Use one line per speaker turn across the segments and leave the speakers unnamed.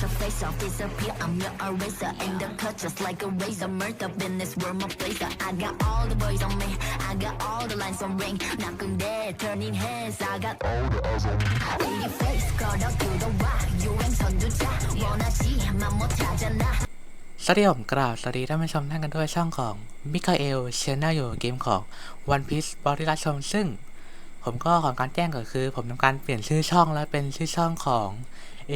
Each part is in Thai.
your face off, disappear. I'm your eraser. In the cut, just like a razor. Murder in this world, my blazer. I got all the boys on me. I got all the lines on ring. Knocking dead, turning heads. I got all the eyes on me. In your face, got up to the wire. You ain't on the time. Wanna see, my more time
สวัสดีผมกราบสวัสดีท่านผู้ชมท่านกันด้วยช่องของมิคาเอลเชนแนลอยู่เกมของ One Piece บอดี้รัชมซึ่งผมก็ของการแจ้งก็คือ ผมทำการเปลี่ยนชื่อช่องแล้วเป็นชื่อช่องของ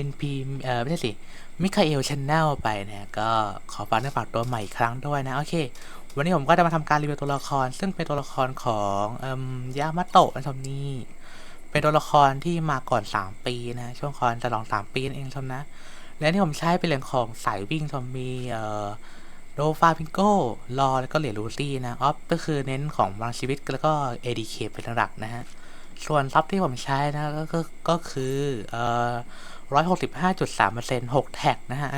NP เอ่อไม่ใช่สิมิคาเอลชแนลไปนะก็ขอฝากเนื้อฝากตัวใหม่อีกครั้งด้วยนะ โอเค วันนี้ผมก็จะมาทำการรีวิวตัวละคร ซึ่งเป็นตัวละครของอ่ยามาโตะนะชมนี่เป็นตัวละครที่มาก่อน 3 ปีนะ ช่วงคอนจะลอง 3 ปีนั่นเองชมนะ และที่ผมใช้เป็นเหรียญของสายวิ่งทอมมีเอ่อโดฟาพิงโก้รอแล้วก็เหรียญลูซี่นะออฟก็คือเน้นของบางชีวิตแล้วก็ ADK เป็นหลักนะฮะส่วนซับที่ผมใช้นะก็ก็ก็คือเอ่อ ร้อยหกสิบห้าจุดสามเปอร์เซ็นต์หกแท็กนะฮะ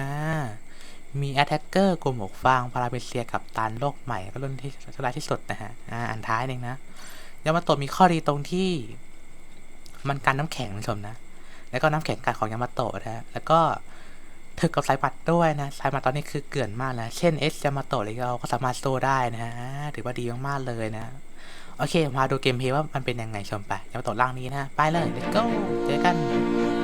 มีแอตแทกเกอร์กลุ่มหมวกฟางพาราเบเซียกับตันโลกใหม่ก็รุ่นที่ฉลาดที่สุดนะฮะอ่าอันท้ายเองนะยามาโตะมีข้อดีตรงที่ มันกันน้ำแข็งนะชมนะ แล้วก็น้ำแข็งกัดของยามาโตะนะฮะแล้วก็ถึกกับสายบัตรด้วยนะ สายบัตรตอนนี้คือเกลื่อนมากนะ เช่นเอสยามาโตะเลยเราก็สามารถโซได้นะฮะถือว่าดีมากๆเลยนะ โอเค มาดูเกมเพลย์ว่ามันเป็นยังไงชมไปยามาโตะล่างนี้นะ ไปเลย let's go เจอกัน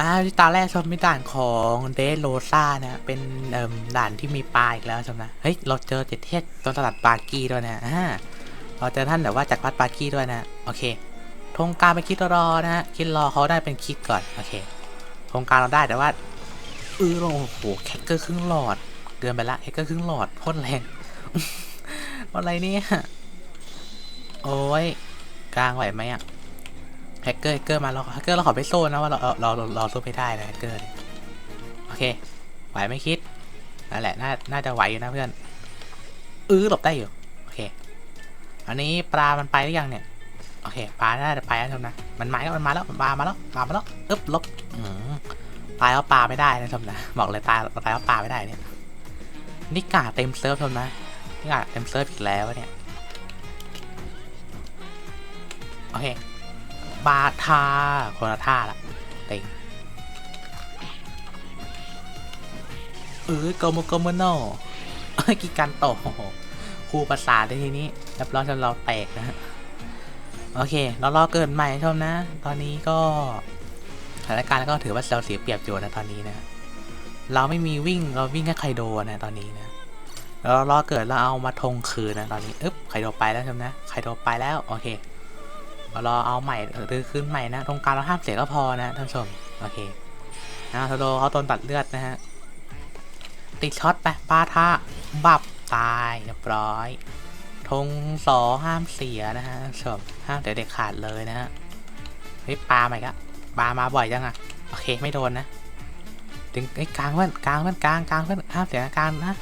มาที่ตาแรกชมมีด่านของเดโรซ่านะเป็นเอ่มด่านที่มีปลาอีกแล้วชมนะเฮ้ยเราเจอเจ็ดเทศตอนตลาดปากีด้วยนะอ่าเราเจอท่านแบบว่าจากวัดปากีด้วยนะโอเคธงการไปคิดรอนะฮะคิดรอเขาได้เป็นคิดก่อนโอเคธงการเราได้แต่ว่าเออโอ้โหแคคเกอร์ครึ่งหลอดเกินไปละแคคเกอร์ครึ่งหลอดโคตรแรงอะไรเนี่ยโอ้ยกลางไหวไหมอะ แฮกเกอร์แฮกเกอร์มาเราแฮกเกอร์เราขอไปโซ่นะว่าเราเราเราเราสู้ไม่ได้นะแฮกเกอร์โอเคไหวไม่คิดนั่นแหละน่าน่าจะไหวอยู่นะเพื่อนเออหลบได้อยู่โอเค อันนี้ปลามันไปหรือยังเนี่ยโอเคปลาน่าจะไปแล้วชมนะมันมาแล้วมันมาแล้วมันมามาแล้วมามาแล้วอึ๊บลบอืมตายแล้วปลาไม่ได้นะชมนะบอกเลยตายตายแล้วปลาไม่ได้เนี่ยนี่กาเต็มเซิร์ฟชมนะนี่กาเต็มเซิร์ฟอีกแล้วเนี่ยโอเค บาทาคนละท่าละเต็งเออโกโมโกโมโนกิการโตโอ้โหครูภาษาในทีนี้รับรองจนเราแตกนะฮะโอเค เรารอเกิดใหม่ชมนะ ตอนนี้ก็สถานการณ์ก็ถือว่าเราเสียเปรียบอยู่นะตอนนี้นะ เราไม่มีวิ่งเราวิ่งแค่ไคโดนะตอนนี้นะเรารอเกิดเราเอามาทงคืนนะตอนนี้อึ๊บไคโดไปแล้วชมนะไคโดไปแล้วโอเค รอเอาใหม่หรือคืนใหม่นะตรงกลางเราห้ามเสียก็พอนะท่านผู้ชมโอเคนะโทโดเขาโดนตัดเลือดนะฮะติดช็อตไปปาทะบับตายเรียบร้อยธงสอห้ามเสียนะฮะท่านชมห้ามเสียเด็กขาดเลยนะฮะเฮ้ยปลาใหม่ก็ปลามาบ่อยจังอะโอเคไม่โดนนะถึงไอ้กลางเพื่อนกลางเพื่อนกลางกลางเพื่อนห้ามเสียกลางนะ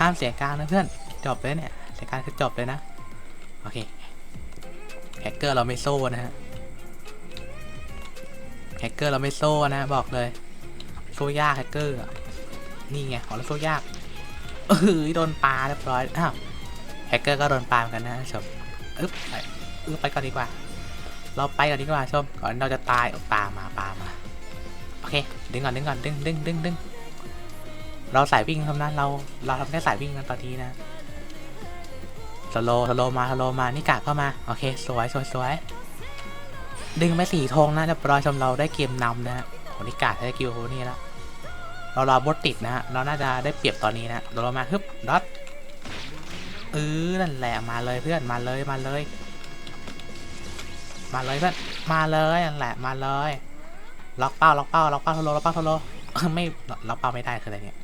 ห้ามเสียกลางนะเพื่อนจบเลยเนี่ยเสียกลางคือจบเลยนะโอเค แฮกเกอร์เราไม่โซ่นะฮะแฮกเกอร์เราไม่โซ่นะบอกเลย โซ่ยากแฮกเกอร์นี่ไงของเราโซ่ยากเออโดนปลาเรียบร้อยอ้าวแฮกเกอร์ก็โดนปลาเหมือนกันนะชมอึ๊บไปอึ๊บไปก่อนดีกว่า เราไปก่อนดีกว่าชมก่อนเราจะตายปลามาปลามาโอเคดึงก่อนดึงก่อนดึงดึงดึงดึงเราสายวิ่งทำนั้นเราเราทำแค่สายวิ่งกันตอนนี้นะ สโลสโลมาสโลมานี่กากเข้ามา โอเค สวยสวยสวยดึงไปสี่ธงนะเรียบร้อยชมเราได้เกมนำนะฮะโหนี่กากได้กิวนี่แล้วเรารอบดติดนะฮะเราน่าจะได้เปรียบตอนนี้นะเรามาฮึบดอทเออนั่นแหละมาเลยเพื่อนมาเลยมาเลย มาเลยเพื่อนมาเลยนั่นแหละมาเลยล็อกเป้าล็อกเป้าล็อกเป้าทโลล็อกเป้าทโลไม่ล็อกเป้าไม่ได้คืออะไรเนี่ย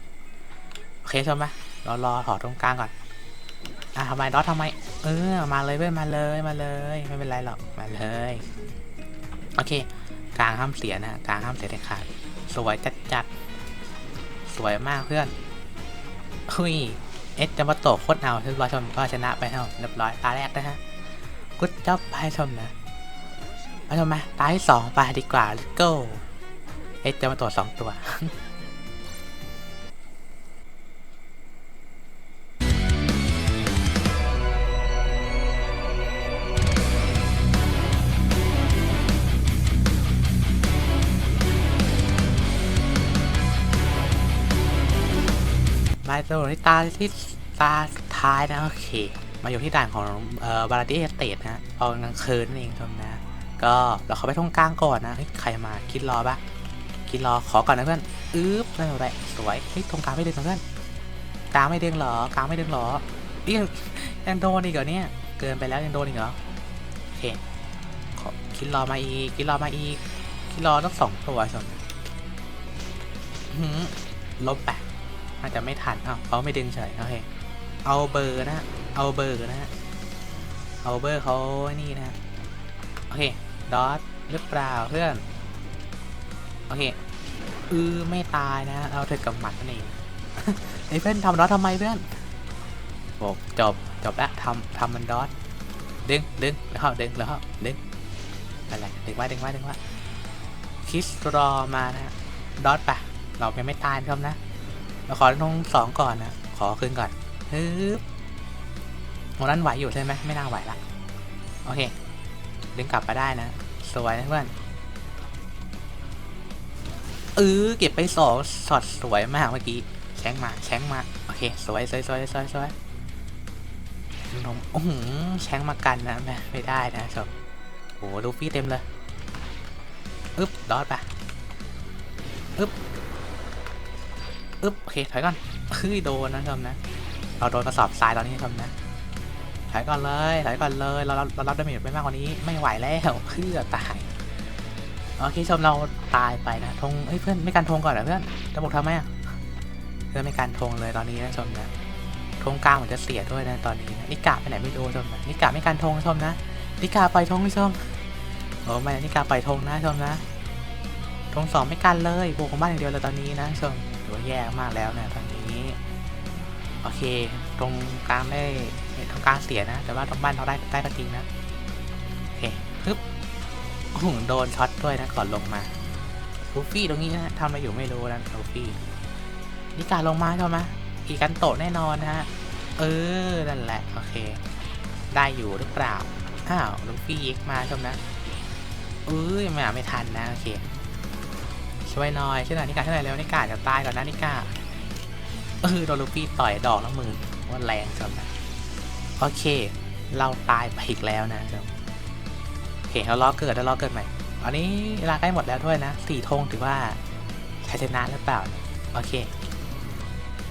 โอเคชมไหมเรารอถอดตรงกลางก่อน อะทำไมดอททำไม เออ มาเลยเพื่อนมาเลย มาเลย ไม่เป็นไรหรอก มาเลย โอเค กลางห้ามเสียนะ กลางห้ามเสียเด็ดขาด สวยจัดจัด สวยมากเพื่อนหุยเอสจะมาโตะโคตรเอาเรียบร้อยชมก็ชนะไปเท่าเรียบร้อย ตาแรกนะฮะกุดจ็อบไปชมนะไปชมไหมตาที่สองไปดีกว่า let's go เอสจะมาโตะสองตัว มาตรงที่ตาที่ตาท้ายนะโอเค มาอยู่ที่ด่านของเอ่อบาราดี้เอสเตทนะตอนกลางคืนนั่นเองครับนะก็เราเข้าไปตรงกลางก่อนนะใครมาคิดรอปะคิดรอขอก่อนนะเพื่อนอึ๊บนั่นแหละสวยเฮ้ยตรงกลางไม่ดึงนะเพื่อนกลางไม่ดึงหรอกลางไม่ดึงหรอเอ้ยยังยังโดนอีกเหรอเนี่ยเกินไปแล้วยังโดนอีกเหรอโอเคขอคิดรอมาอีกคิดรอมาอีกคิดรอต้องสองตัวชมอื้อหือลบไป อาจจะไม่ทันอ้าเขาไม่ดึงเฉยโอเคเอาเบอร์นะเอาเบอร์นะเอาเบอร์เขานี่นะโอเคดอทหรือเปล่าเพื่อนโอเคอือไม่ตายนะเอาเธอกับหมัดนั่นเองไอ้เพื่อนทำดอททำไมเพื่อนบอกจบจบแล้วทำทำมันดอทดึงดึงแล้วเข้าดึงแล้วเข้าดึงอะไรดึงไว้ดึงไว้ดึงไว้คิสรอมานะดอทไปเรายังไม่ตายครับนะ เราขอลงสองก่อนนะขอคืนก่อนฮึบวันนั้นไหวอยู่ใช่ไหมไม่น่าไหวละโอเค ดึงกลับมาได้นะสวยนะเพื่อนเออเก็บไปสองช็อตสวยมากเมื่อกี้แชงมาแชงมาโอเคสวยสวยสวยสวยสวยนมโอ้โหแชงมากันนะแม่ไม่ได้นะชมโอ้โหลูฟี่เต็มเลยอึ๊บดอดไปอึ๊บ อึ๊บโอเคถอยก่อนเฮ้ยโดนนะชมนะเราโดนกระสอบทรายตอนนี้ชมนะถอยก่อนเลยถอยก่อนเลยเราเราเรารับดาเมจไม่มากกว่านี้ไม่ไหวแล้วเพื่อตายโอเคชมเราตายไปนะธงเฮ้ยเพื่อนไม่การธงก่อนเหรอเพื่อนจะบอกทำไมอะเพื่อนไม่การธงเลยตอนนี้นะชมนะธงกลางเหมือนจะเสียด้วยนะตอนนี้นะนิกาไปไหนไม่รู้ชมนะนิกาไม่การธงชมนะนิกาปล่อยธงชมโอ้ไม่นิกาปล่อยธงนะชมนะธงสองไม่กันเลยบวกของบ้านอย่างเดียวเลยตอนนี้นะชม ถือว่าแย่มากแล้วนะตอนนี้ โอเค ตรงกลางได้ตรงกลางเสียนะ แต่ว่าตรงบ้านเราได้ได้ก็จริงนะ โอเคปึ๊บโอ้โหโดนช็อตด้วยนะก่อนลงมาลูฟี่ตรงนี้นะทำอะไรอยู่ไม่รู้นะลูฟี่นี่การลงมาใช่ไหมอีกันโตแน่นอนนะฮะ เออ นั่นแหละ โอเค ได้อยู่หรือเปล่า อ้าวลูฟี่ยิกมาใช่ไหมเอ้ยมาไม่ทันนะ โอเค ช่วยหน่อยช่วยหน่อยนิกาช่วยหน่อยเร็วนิกาจะตายก่อนนะนิกาเออโดนลูฟี่ต่อยดอกละหมื่นว่าแรงจังนะโอเค เราตายไปอีกแล้วนะครับโอเคเราล้อเกิดแล้วล้อเกิดใหม่อันนี้เวลาใกล้หมดแล้วด้วยนะสี่ธงถือว่าชัยชนะหรือเปล่าโอเค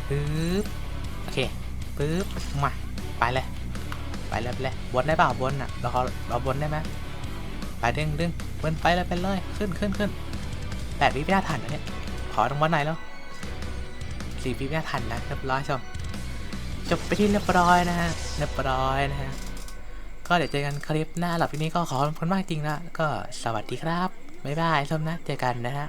ปึ๊บโอเคปึ๊บมาไปเลยไปเลยไปเลยบนได้เปล่าบนอะเราเขาเราบนได้ไหมไปดึงดึงบนไปเลยไปเลยขึ้นขึ้นขึ้น แปดวิไม่น่าทันนะเนี่ย ขอตรงวันไหนแล้วสี่วิไม่าทันนะเรียบร้อยชมจบไปที่เรียบร้อยนะฮะเรียบร้อยนะฮะก็เดี๋ยวเจอกันคลิปหน้าหลับที่นี้ก็ขอบคุณมากจริงนะก็สวัสดีครับบ๊ายบายชมนะเจอกันนะฮะ